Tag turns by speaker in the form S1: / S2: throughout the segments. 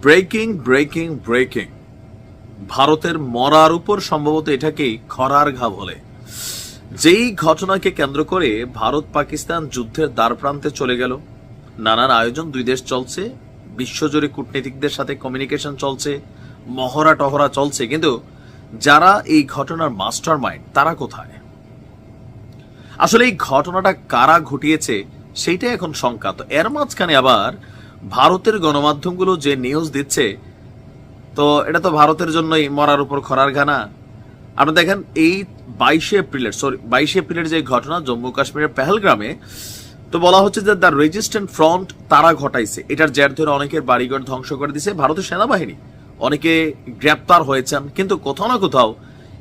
S1: Breaking breaking breaking. ভারতের মরার উপর সম্ভবত এটাকেই খরার ঘা বলে। যেই ঘটনাকে কেন্দ্র করে ভারত পাকিস্তান যুদ্ধের দ্বার প্রান্তে চলে গেল। নানান আয়োজন, দুই দেশ চলছে, বিশ্বজুড়ে কূটনীতিকদের সাথে কমিউনিকেশন চলছে, মহড়া টহরা চলছে। কিন্তু যারা এই ঘটনার মাস্টার মাইন্ড তারা কোথায়? আসলে এই ঘটনাটা কারা ঘটিয়েছে, সেইটাই এখন শঙ্কা তো এর মাঝখানে আবার ভারতের গণমাধ্যমগুলো যে নিউজ দিচ্ছে, তো এটা তো ভারতের জন্যই মরার উপর খরার ঘানা। আপনি দেখেন এই বাইশে এপ্রিলের সরি বাইশে এপ্রিলের যে ঘটনা, জম্মু কাশ্মীরের পেহেলগ্রামে, তো বলা হচ্ছে যে দ্য রেজিস্ট্যান্ট ফ্রন্ট তারা ঘটাইছে। এটার জের ধরে অনেকের বাড়িঘর ধ্বংস করে দিছে ভারতের সেনাবাহিনী। অনেকে গ্রেপ্তার হয়েছেন, কিন্তু কোথাও না কোথাও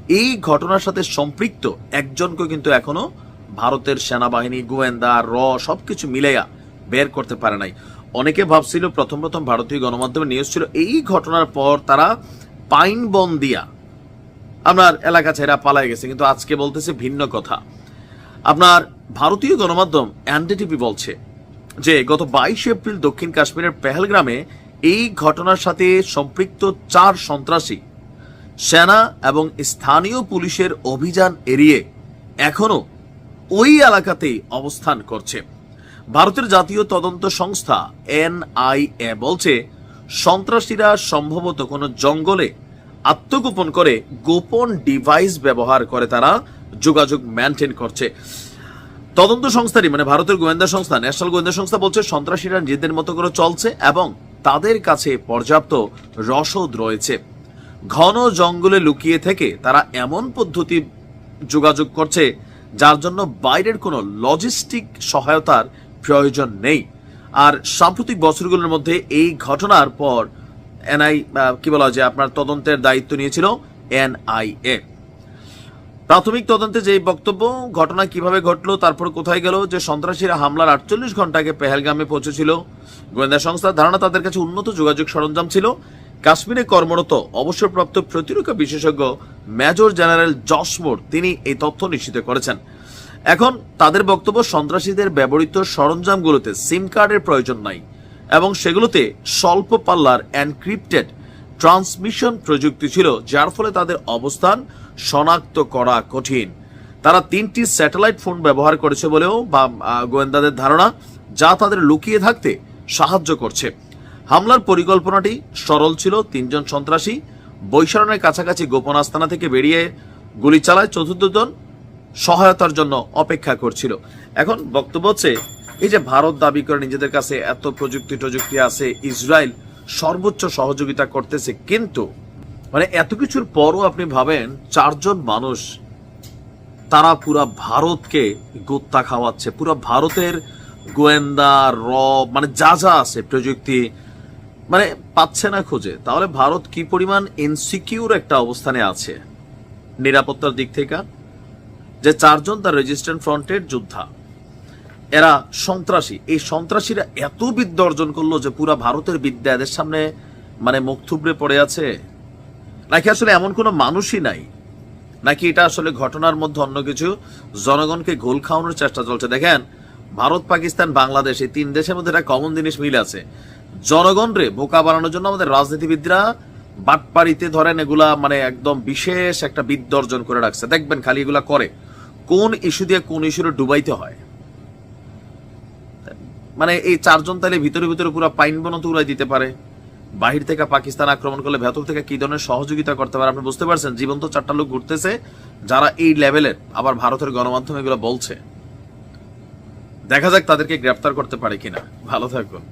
S1: এই ঘটনার সাথে সম্পৃক্ত একজনকে কিন্তু এখনও ভারতের সেনাবাহিনী, গোয়েন্দা, র, সবকিছু মিলাইয়া বের করতে পারে নাই। অনেকে ভাবছিল প্রথম প্রথম ভারতীয় গণমাধ্যমে নিউজ ছিল, এই ঘটনার পর তারা পাইন বন দিয়া আপনার এলাকা ছেড়া পালায় গেছে, কিন্তু আজকে বলতেছে ভিন্ন কথা। আপনার ভারতীয় গণমাধ্যম এনডিটিভি বলছে যে, গত বাইশে এপ্রিল দক্ষিণ কাশ্মীরের পেহেলগ্রামে এই ঘটনার সাথে সম্পৃক্ত চার সন্ত্রাসী, সেনা এবং স্থানীয় পুলিশের অভিযান এড়িয়ে এখনও ওই এলাকাতেই অবস্থান করছে। ভারতের জাতীয় তদন্ত সংস্থা এনআইএ বলছে, সন্ত্রাসীরা সম্ভবত কোনো জঙ্গলে আত্মগোপন করে গোপন ডিভাইস ব্যবহার করে তারা যোগাযোগ মেনটেন করছে। তদন্ত সংস্থাটি মানে ভারতের গোয়েন্দা সংস্থা, ন্যাশনাল গোয়েন্দা সংস্থা বলছে, সন্ত্রাসীরা নিজেদের মতো করে চলছে এবং তাদের কাছে পর্যাপ্ত রসদ রয়েছে। ঘন জঙ্গলে লুকিয়ে থেকে তারা এমন পদ্ধতি যোগাযোগ করছে, যার জন্য বাইরের কোনো লজিস্টিক সহায়তার প্রয়োজন নেই। আর সাম্প্রতিক বছরগুলোর মধ্যে এই ঘটনার পর এনআই কি বলা হয় যে আপনার তদন্তের দায়িত্ব নিয়েছিল এনআইএ। প্রাথমিক তদন্তে যে বক্তব্য, ঘটনা কীভাবে ঘটলো, তারপর কোথায় গেল, যে সন্ত্রাসীরা হামলার আটচল্লিশ ঘণ্টা আগে পেহেলগামে পৌঁছেছিল, গোয়েন্দা সংস্থার ধারণা তাদের কাছে উন্নত যোগাযোগ সরঞ্জাম ছিল। কাশ্মীরে কর্মরত, অবসরপ্রাপ্ত প্রতিরক্ষা বিশেষজ্ঞ মেজর জেনারেল জসমোর তিনি এই তথ্য নিশ্চিত করেছেন। এখন তাদের বক্তব্য সন্ত্রাসীদের ব্যবহৃত সরঞ্জামগুলোতে সিম কার্ডের প্রয়োজন নাই এবং সেগুলোতে স্বল্প পাল্লার এনক্রিপ্টেড ট্রান্সমিশন প্রযুক্তি ছিল, যার ফলে তাদের অবস্থান শনাক্ত করা কঠিন। তারা তিনটি স্যাটেলাইট ফোন ব্যবহার করেছে বলেও বা গোয়েন্দাদের ধারণা, যা তাদের লুকিয়ে থাকতে সাহায্য করছে। হামলার পরিকল্পনাটি সরল ছিল, তিনজন সন্ত্রাসী বৈশরণের কাছাকাছি গোপন আস্তানা থেকে বেরিয়ে গুলি চালায় চতুর্থজন সহায়তার জন্য অপেক্ষা করছিল। এখন বক্তব্য হচ্ছে, এই যে ভারত দাবি করে নিজেদের কাছে এত প্রযুক্তি টযুক্তি আছে, ইসরায়েল সর্বোচ্চ সহযোগিতা করতেছে, কিন্তু মানে এত কিছুর পরও আপনি ভাবেন চারজন মানুষ, তারা পুরা ভারতকে গোত্তা খাওয়াচ্ছে, পুরো ভারতের গোয়েন্দা র মানে যা যা আছে প্রযুক্তি মানে পাচ্ছে না খুঁজে। তাহলে ভারত কি পরিমাণ ইনসিকিউর একটা অবস্থানে আছে? নিরাপত্তার দিক থেকে? যে চারজন তার রেজিস্ট্যান্ট ফ্রন্টের যোদ্ধা। এরা সন্ত্রাসী। এই সন্ত্রাসীরা এত বিদ্যা অর্জন করল যে পুরা ভারতের বিদ্যা এদের সামনে মানে মুখ থুবড়ে পড়ে আছে। নাকি আসলে এমন কোনো মানুষই নাই? নাকি এটা আসলে ঘটনার মধ্যে অন্য কিছু? জনগণকে গোল খাওয়ানোর চেষ্টা চলছে। দেখেন, ভারত, পাকিস্তান, বাংলাদেশ এই তিন দেশের মধ্যে একটা কমন জিনিস মিল আছে। জনগণ রে বোকা বানানোর জন্য আমাদের রাজনীতিবিদরা বাটপাড়িতে ধরেন এগুলা মানে একদম বিশেষ একটা বিদ্যা অর্জন করে রাখছে। দেখবেন খালি এগুলা করে। কোন ইস্যু দিয়ে কোন ইস্যুরে ডুবাইতে হয়? মানে এই চারজন তাহলে ভিতরে ভিতরে পুরো পাইন বনত উড়াই দিতে পারে। বাহির থেকে পাকিস্তান আক্রমণ করলে ভেতর থেকে কি ধরনের সহযোগিতা করতে পারে? আপনি বুঝতে পারছেন? জীবন্ত চারটা লোক ঘুরতেছে, যারা এই লেভেলের, আবার ভারতের গণমাধ্যম এগুলো বলছে। দেখা যাক তাদেরকে গ্রেপ্তার করতে পারে কিনা। ভালো থাকুন।